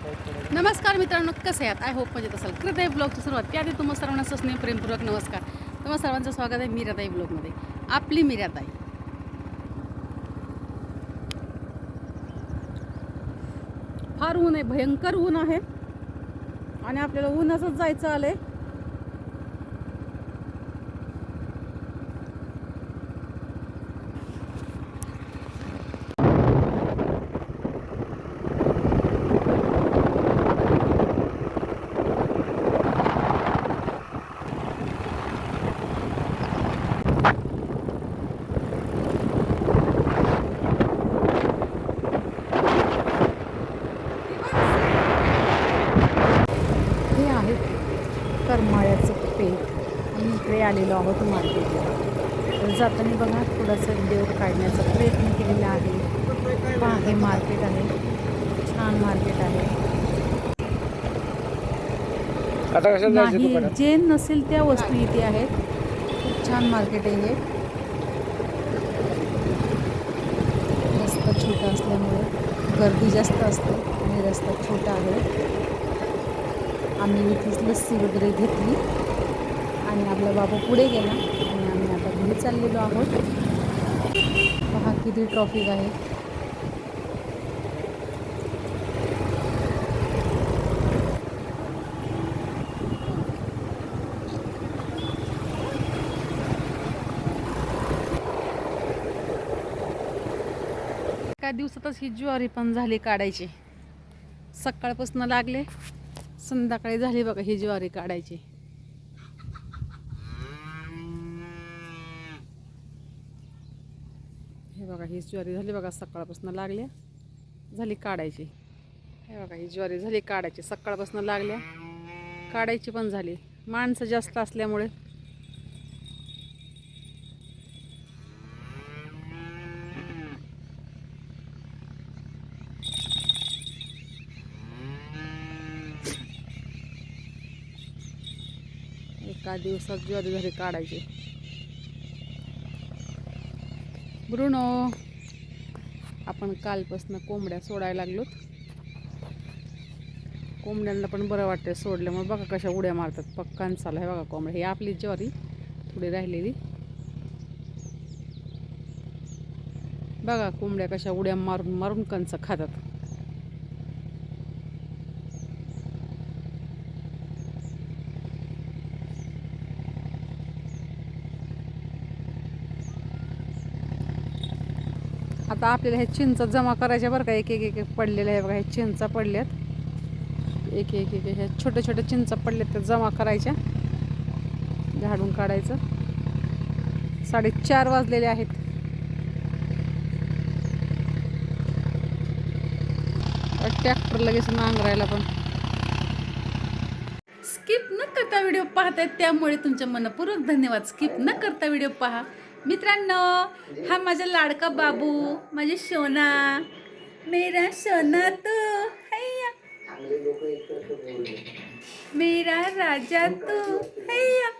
नमस्कार मित्रांनो कसे आहात? आय होप म्हणजे असाल. हृदय ब्लॉगची सुरुवात. त्याआधी तुम्हा सर्वांना सस्नेह प्रेमपूर्वक नमस्कार. तुम्हा सर्वांचं स्वागत आहे मीराताई ब्लॉगमध्ये. आपली मीराताई. फार ऊन आहे भयंकर ऊन आहे. आणि आपल्याला ऊनाचंच जायचं आलं आहे करमाळ्याचं पेठ आम्ही इकडे आलेलो आहोत मार्केटला. तर जाताना बघा थोडासा व्हिडिओ काढण्याचा प्रयत्न केलेला आहे. पहा हे मार्केट आहे. छान मार्केट आहे. नाही जे नसेल त्या वस्तू इथे आहेत. खूप छान मार्केट आहे हे. रस्ता छोटा असल्यामुळे गर्दी जास्त असते आणि रस्ता छोटा आहे. आम्ही इथेच लस्सी वगैरे घेतली. आणि आपला बाबा पुढे गेला आणि आम्ही आता घरी चाललेलो आहोत. पहा किती ट्रॉफिक आहे. एका दिवसातच ही ज्वारी पण झाली काढायची. सकाळपासून लागले संध्याकाळी झाली बघा ही ज्वारी काढायची हे बघा ही ज्वारी झाली बघा सकाळपासून लागल्या. झाली काढायची. हे बघा ही ज्वारी झाली काढायची सकाळपासून लागल्या. काढायची पण झाली. माणसं जास्त असल्यामुळे. एका दिवसात ज्वारी झाली काढायची. ब्रुनो आपण कालपासून कोंबड्या सोडायला लागलोत. कोंबड्यांना पण बरं वाटतं सोडल्यामुळे बघा कशा उड्या मारतात. पक्कान चालू आहे बघा कोंबड्या ही आपली ज्वारी थोडी राहिलेली. बघा कोंबड्या कशा उड्या मारून मारून कंच खातात. आता आपल्याला हे चिंच जमा करायच्या बरं का एक एक एक एक पडलेल्या आहे बघा हे चिंचा पडल्यात एक एक एक ह्या छोटे छोटे चिंचा पडल्यात त्या जमा करायच्या झाडून काढायचं. साडेचार वाजलेले आहेत. ट्रॅक्टर लगेच नांगरायला पण. स्किप न करता व्हिडिओ पाहतायत त्यामुळे तुमच्या मनपूर्वक धन्यवाद. स्किप न करता व्हिडिओ पहा. मित्रांनो हा माझा लाडका बाबू माझी सोना मेरा सोना तू हैया. मेरा राजा तू हैया.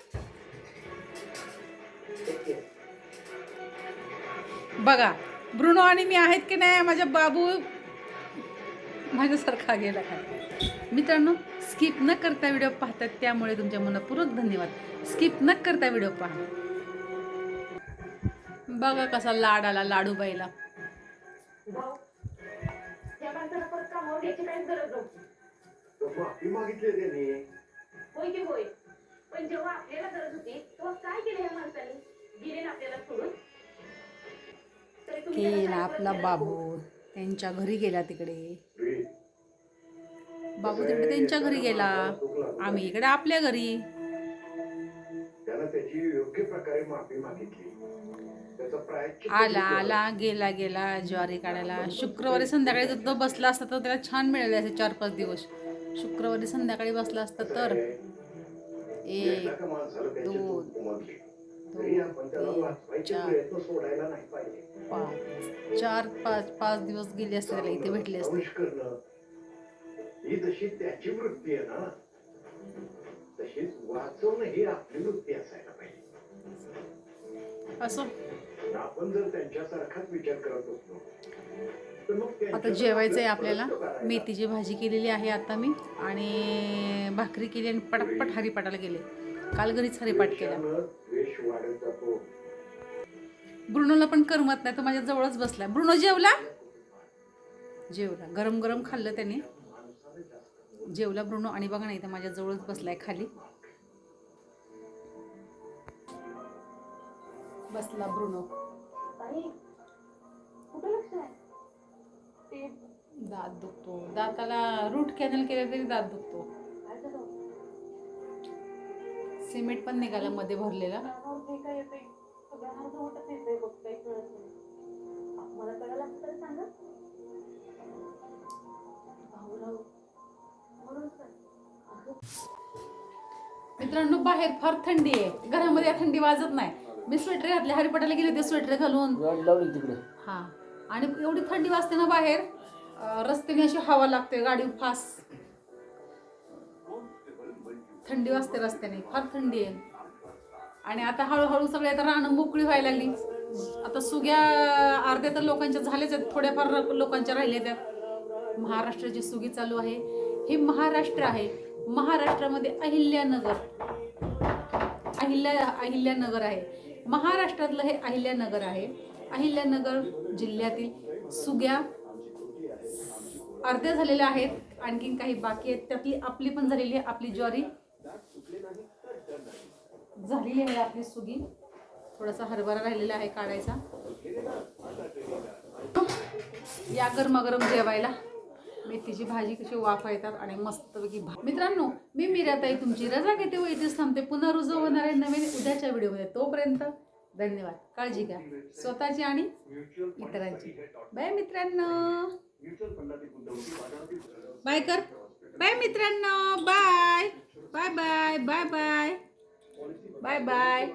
बघा ब्रुनो आणि मी आहेत की नाही माझा बाबू माझ्यासारखा गेला का मित्रांनो स्किप न करता व्हिडिओ पाहतात त्यामुळे तुमच्या मनपूर्वक धन्यवाद. स्किप न करता व्हिडिओ पहा. बघा कसा लाड आला लाडूबाईला होय की होय पण जेव्हा आपल्याला गरज होती तेव्हा काय केलं माणसाने ना आपल्याला सोडून आपला बाबू. त्यांच्या घरी गेला तिकडे. बाबू तिकडे त्यांच्या घरी गेला. आम्ही इकडे आपल्या घरी. त्याला त्याची योग्य प्रकारे माफी मागितली. आला आला गेला गेला ज्वारी काढायला. शुक्रवारी संध्याकाळी जर तो बसला असता तर त्याला छान मिळाले असे चार पाच दिवस. शुक्रवारी संध्याकाळी बसला असता तर एक दोन, पाच चार पाच पाच दिवस गेले असते त्याला इथे भेटले असते. अंश करणं ही जशी त्याची वृत्ती आहे ना तशीच वाचवणं ही आपली वृत्ती असायला पाहिजे. असो. आपण जर त्यांच्यासारखाच विचार करत असलो तर आता जेवायचं आहे आपलं आपल्याला. मेथीची भाजी केलेली आहे आता मी आणि भाकरी केली आणि पटापट हरिपाटाला गेले काल. घरीच हरिपाठ केला. ब्रुनोला पण करमत नाही तो माझ्या जवळच बसलाय. ब्रुनो जेवला? जेवला. गरम गरम खाल्लं त्याने. जेवला ब्रुनो आणि बघा ना इथं माझ्या जवळच बसलाय खाली. बसला ब्रुनो. दात दुखतो. दाताला रूट कॅनल केलं तरी दात दुखतो. सिमेंट पण निघाला मध्ये भरलेला. मित्रांनो बाहेर फार थंडी आहे. घरामध्ये थंडी वाजत नाही. मी स्वेटर घातले हरिपाटाला गेले ते स्वेटर घालून. गाडी लावली तिकडे. हा. आणि एवढी थंडी वाजते ना बाहेर अं, रस्त्याने अशी हवा लागते गाडी फास्ट थंडी वाजते रस्त्याने फार थंडी आहे. आणि आता हळूहळू सगळे आता रानं मोकळी व्हायला लागली. आता सुग्या अर्ध्या तर लोकांच्या झाल्याच आहेत थोड्याफार लोकांच्या राहिल्या त्यात महाराष्ट्राची सुगी चालू आहे. हे महाराष्ट्र आहे. महाराष्ट्रामध्ये अहिल्यानगर. अहिल्या अहिल्यानगर आहे. महाराष्ट्रातलं हे अहिल्यानगर आहे. अहिल्यानगर जिल्ह्यातील सुग्या अर्ध्या झालेल्या आहेत. आणखीन काही बाकी आहेत. त्यातली आपली पण झालेली आहे. आपली ज्वारी झालेली आहे आपली सुगी. थोडासा हरभरा राहिलेला आहे काढायचा. या गरमागरम जेवायला. मेथीची भाजी कशी वाफा येतात आणि मस्तपैकी भा मित्रांनो मी मीराताई तुमची रजा घेते व इथेच थांबते. पुन्हा रुजू होणार आहे नवीन उद्याच्या व्हिडिओमध्ये. तोपर्यंत धन्यवाद. काळजी घ्या. स्वतःची आणि इतरांची. बाय मित्रांनो. बाय कर. बाय मित्रांनो. Bye. Bye bye. Bye bye. Bye bye.